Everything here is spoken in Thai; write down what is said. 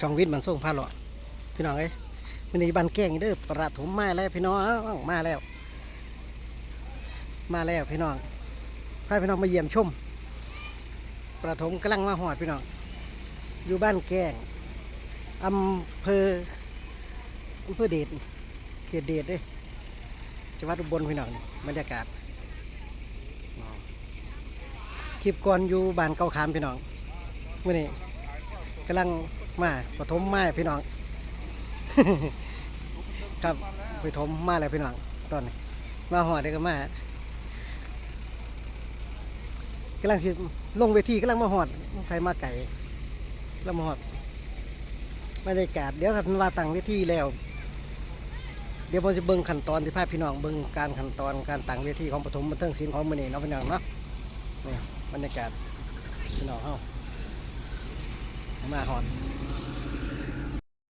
ช่องวิทย์มันส่งพาเลาะพี่น้องเอ้ยวันนี้บ้านแก้งเด้อประถมมาแล้วพี่น้องมาแล้ว มาแล้วพี่น้องพาพี่น้องมาเยี่ยมชม ประถมกำลังมาหอดพี่น้องอยู่บ้านแก้งอำเภออำเภอเดชเขตเดชเด้จังหวัดอุบลพี่น้องบรรยากาศคลิปก่อนอยู่บ้านเกาขามพี่น้องมื่อนี้กำลัง มาปฐมมาพี่น้อง ครับปถมมาแล้วพี่น้องตอนนี้มาหอดได้ก็มากำลังสิลงเวทีกำลังมาหอดใส่มาไก่กำลังมาหอดบรรยากาศเดี๋ยวคันว่าตั้งเวทีแล้ว เดี๋ยวผมจะเบิ่งขั้นตอนที่พาพี่น้องเบิ่งการขั้นตอนการตั้งเวทีของปฐมบันเทิงศิลป์ของมื้อนี้เนาะพี่น้องเนาะนี่บรรยากาศพี่น้องเฮามาหอด